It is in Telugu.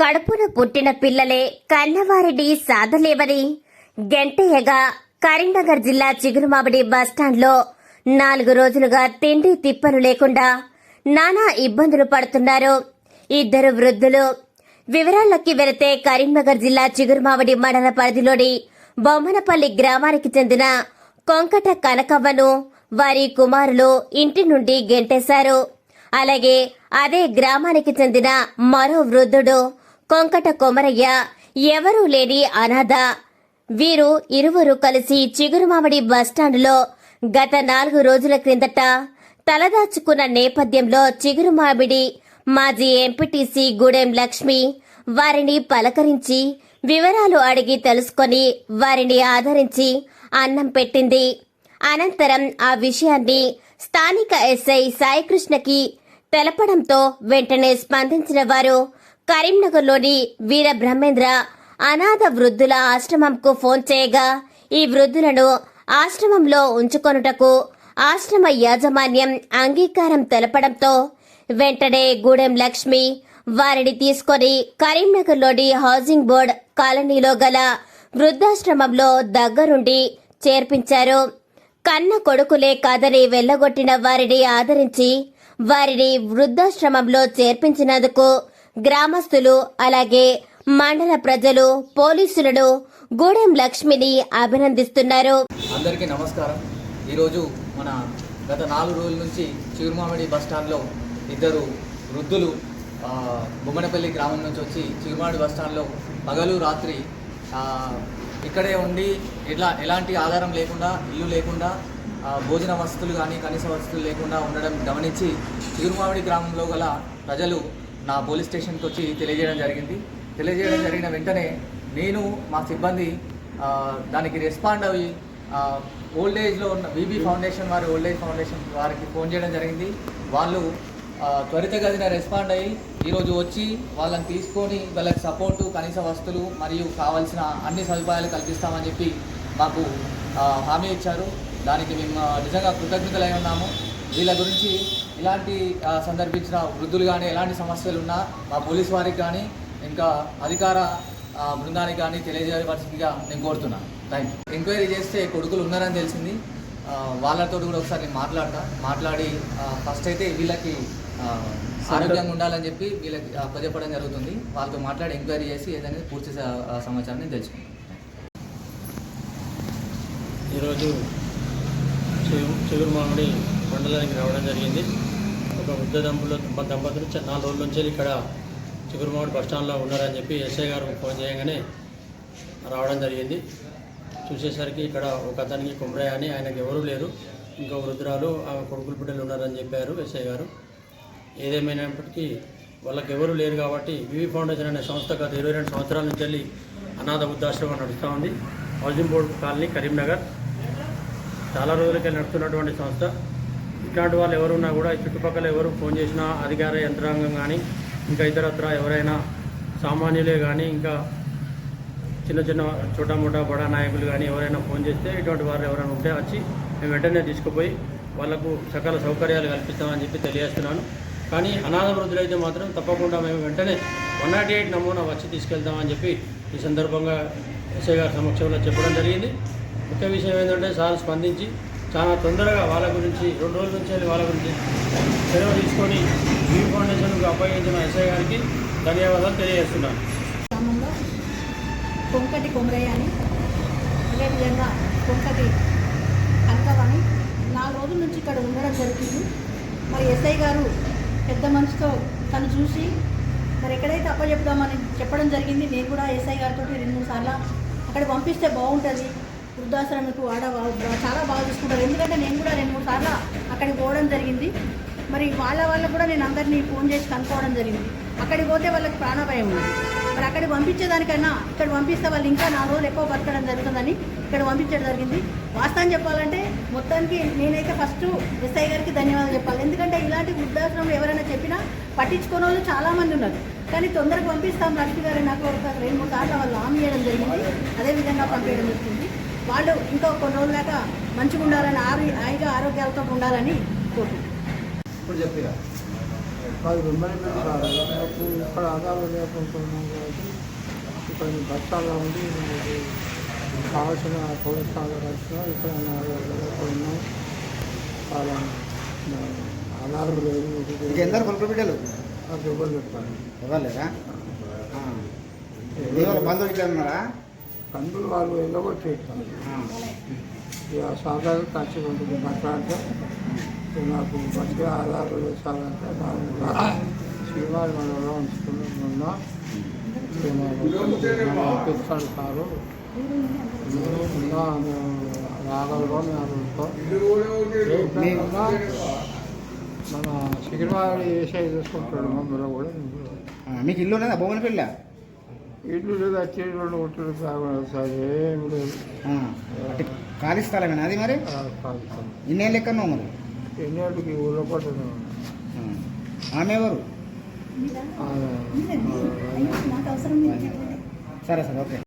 కడుపున పుట్టిన పిల్లలే కన్నవారిని సాధలేవని గెంటయ్యగా కరీంనగర్ జిల్లా చిగురుమామిడి బస్టాండ్లో నాలుగు రోజులుగా తిండి తిప్పలు లేకుండా నానా ఇబ్బందులు పడుతున్నారు. ఇద్దరు వృద్ధులు వివరాల్లోకి వెళితే కరీంనగర్ జిల్లా చిగురుమామిడి మండల పరిధిలోని బొమ్మనపల్లి గ్రామానికి చెందిన కొంకట కనకవ్వను వారి కుమారులు ఇంటి నుండి గెంటేశారు. అలాగే అదే గ్రామానికి చెందిన మరో వృద్ధుడు కొంకట కొమరయ్య ఎవరూ లేని అనాథ. వీరు ఇరువురు కలిసి చిగురుమామిడి బస్టాండ్లో గత నాలుగు రోజుల క్రిందట తలదాచుకున్న నేపథ్యంలో చిగురుమామిడి మాజీ ఎంపీటీసీ గూడెం లక్ష్మి వారిని పలకరించి వివరాలు అడిగి తెలుసుకొని వారిని ఆదరించి అన్నం పెట్టింది. అనంతరం ఆ విషయాన్ని స్థానిక ఎస్ఐ సాయికృష్ణకి తెలపడంతో వెంటనే స్పందించిన వారు కరీంనగర్లోని వీర బ్రహ్మేంద్ర అనాథ వృద్ధుల ఆశ్రమంకు ఫోన్ చేయగా ఈ వృద్ధులను ఆశ్రమంలో ఉంచుకొనుటకు ఆశ్రమ యాజమాన్యం అంగీకారం తెలపడంతో వెంటనే గూడెం లక్ష్మి వారిని తీసుకొని కరీంనగర్లోని హౌసింగ్ బోర్డ్ కాలనీలో గల వృద్ధాశ్రమంలో దగ్గరుండి చేర్పించారు. కన్న కొడుకులే కాదని వెళ్ళగొట్టిన వారిని ఆదరించి వారిని వృద్ధాశ్రమంలో చేర్పించినందుకు గ్రామస్తులు అలాగే మండల ప్రజలు పోలీసులను గూడెం లక్ష్మిని అభినందిస్తున్నారు. అందరికీ నమస్కారం. ఈరోజు మన గత నాలుగు రోజుల నుంచి చిరుమామిడి బస్ స్టాండ్లో ఇద్దరు వృద్ధులు బొమ్మనపల్లి గ్రామం నుంచి వచ్చి చిరుమామిడి బస్ స్టాండ్లో పగలు రాత్రి ఇక్కడే ఉండి ఎట్లా ఎలాంటి ఆధారం లేకుండా ఇల్లు లేకుండా భోజన వసతులు కానీ కనీస వసతులు లేకుండా ఉండడం గమనించి చిరుమామిడి గ్రామంలో గల ప్రజలు నా పోలీస్ స్టేషన్కి వచ్చి తెలియజేయడం జరిగింది. తెలియజేయడం జరిగిన వెంటనే నేను మా సిబ్బంది దానికి రెస్పాండ్ అయ్యి ఓల్డ్ ఏజ్లో ఉన్న బీబీ ఫౌండేషన్ వారి ఓల్డ్ ఏజ్ ఫౌండేషన్ వారికి ఫోన్ చేయడం జరిగింది. వాళ్ళు ఆ, త్వరితగతిన రెస్పాండ్ అయ్యి ఈరోజు వచ్చి వాళ్ళని తీసుకొని వాళ్ళకి సపోర్టు కనీస వస్తువులు మరియు కావాల్సిన అన్ని సదుపాయాలు కల్పిస్తామని చెప్పి మాకు హామీ ఇచ్చారు. దానికి మేము నిజంగా కృతజ్ఞతలై ఉన్నాము. వీళ్ళ గురించి ఇలాంటి సందర్భించిన వృద్ధులు కానీ ఎలాంటి సమస్యలు ఉన్నా మా పోలీస్ వారికి కానీ ఇంకా అధికార బృందానికి కానీ తెలియజేయవలసిందిగా నేను కోరుతున్నాను. థ్యాంక్ యూ ఎంక్వైరీ చేస్తే కొడుకులు ఉన్నారని తెలిసింది. వాళ్ళతో కూడా ఒకసారి నేను మాట్లాడతా మాట్లాడి ఫస్ట్ అయితే వీళ్ళకి ఆరోగ్యంగా ఉండాలని చెప్పి వీళ్ళకి అప్పచెప్పడం జరుగుతుంది. వాళ్ళతో మాట్లాడి ఎంక్వైరీ చేసి ఏదైనా పూర్తి సమాచారాన్ని నేను తెలుసుకుంటాను. ఈరోజు చిగు మామిడి మండలానికి రావడం జరిగింది. ఒక వృద్ధ దంపులు దంపతులు నాలుగు రోజుల నుంచి ఇక్కడ చిగురు బస్ స్టాండ్లో ఉన్నారని చెప్పి ఎస్ఐ గారు ఫోన్ చేయగానే రావడం జరిగింది. చూసేసరికి ఇక్కడ ఒక అతనికి కుమ్రయ్య అని ఆయనకు ఎవరూ లేరు. ఇంకో వృద్ధురాలు ఆమె కొడుకులు బిడ్డలు ఉన్నారని చెప్పారు ఎస్ఐ గారు. ఏదేమైనప్పటికీ వాళ్ళకి ఎవరు లేరు కాబట్టి వివి ఫౌండేషన్ అనే సంస్థ గత ఇరవై రెండు సంవత్సరాల నుంచి వెళ్ళి అనాథ వృద్ధాశ్రమం నడుస్తూ ఉంది. Housing board colony Karimnagar. చాలా రోజులకే నడుస్తున్నటువంటి సంస్థ. ఇట్లాంటి వాళ్ళు ఎవరున్నా కూడా చుట్టుపక్కల ఎవరు ఫోన్ చేసినా అధికార యంత్రాంగం కానీ ఇంకా ఇతరత్ర ఎవరైనా సామాన్యులే కానీ ఇంకా చిన్న చిన్న చోటా మోటా బడా నాయకులు కానీ ఎవరైనా ఫోన్ చేస్తే ఇటువంటి వారు ఎవరైనా ఉంటే వచ్చి మేము వెంటనే తీసుకుపోయి వాళ్ళకు సకల సౌకర్యాలు కల్పిస్తామని చెప్పి తెలియజేస్తున్నాను. కానీ అనాథ వృద్ధులైతే మాత్రం తప్పకుండా మేము వెంటనే వన్ నాట్ ఎయిట్ నమూనా వచ్చి తీసుకెళ్తామని చెప్పి ఈ సందర్భంగా ఎస్ఐ గారి సమక్షంలో చెప్పడం జరిగింది. ముఖ్య విషయం ఏంటంటే సార్ స్పందించి చాలా తొందరగా వాళ్ళ గురించి రెండు రోజుల నుంచి వాళ్ళ గురించి చర్య తీసుకొని ఈ ఫౌండేషన్కు అప్పగించిన ఎస్ఐ గారికి ధన్యవాదాలు తెలియజేస్తున్నాను. గ్రామంలో కొంకటి కొమరయ్య అని అదేవిధంగా కొంకటి కనకవాణి నాలుగు రోజుల నుంచి ఇక్కడ ఉండడం జరుగుతుంది మరి ఎస్ఐ గారు పెద్ద మనసుతో తను చూసి మరి ఎక్కడైతే అప్పచెప్దామని చెప్పడం జరిగింది నేను కూడా ఎస్ఐ గారితో రెండు మూడు సార్లు అక్కడ పంపిస్తే బాగుంటుంది వృద్ధాశ్రమకు ఆడ చాలా బాగా చూసుకుంటారు. ఎందుకంటే నేను కూడా రెండు మూడు సార్లు అక్కడికి పోవడం జరిగింది. మరి వాళ్ళ వాళ్ళకు కూడా నేను అందరినీ ఫోన్ చేసి కనుక్కోవడం జరిగింది. అక్కడికి పోతే వాళ్ళకి ప్రాణభయం ఉంది. మరి అక్కడికి పంపించేదానికన్నా ఇక్కడ పంపిస్తే వాళ్ళు ఇంకా నాలుగు రోజులు ఎక్కువ బతకడం జరుగుతుందని ఇక్కడ పంపించడం జరిగింది. వాస్తవం చెప్పాలంటే మొత్తానికి నేనైతే ఫస్ట్ ఎస్ఐ గారికి ధన్యవాదాలు చెప్పాలి. ఎందుకంటే ఇలాంటి వృద్ధాశ్రమం ఎవరైనా చెప్పినా పట్టించుకునే వాళ్ళు చాలామంది ఉన్నారు. కానీ తొందరగా పంపిస్తాం లక్ష్మి గారు నాకు ఒక రెండు మూడు సార్లు వాళ్ళు హామీ చేయడం జరిగింది. అదేవిధంగా పంపించడం జరుగుతుంది. వాళ్ళు ఇంకా కొన్ని రోజుల దాకా మంచిగా ఉండాలని ఆరు హాయిగా ఆరోగ్యాలతో ఉండాలని కోరుకుంటున్నాను ఇక్కడ లేకుంటున్నాం కాబట్టి ఇక్కడ ఉండి కావాల్సిన ఇక్కడ చాలా లేదు ఇంకెందరు కొడుకు బిడ్డలు ఇవ్వలేదా ఇవాళ బంధువులు ఇట్లా ఉన్నారా? కందులు వాళ్ళు వెళ్ళగొట్టేస్తాను ఇక సాధారణ ఖర్చు ఉంటుంది మాట్లాడితే నాకు మంచి ఆధారాలు వేసాలంటే బాగుంది శ్రీవారి మనలో ఉంచుకున్నా తెచ్చాడు సారు. రాగలతో మీ- మన సికింద్రాబాద్ వేసే చూసుకుంటాడు మమ్మల్ని కూడా. మీకు ఇల్లు ఉన్నదా? భువనపల్లి ఇల్లు లేదా చీరలు ఉంటుంది సార్ ఏమి లేదు. అంటే ఖాళీ స్థలమేనా అది మరి. ఇన్నేళ్ళు ఎక్కడున్నావు మరి? ఎన్నేళ్ళకి ఊళ్ళో ఆ. ఆమె ఎవరు? నాకు అవసరం లేదు సరే సరే ఓకే.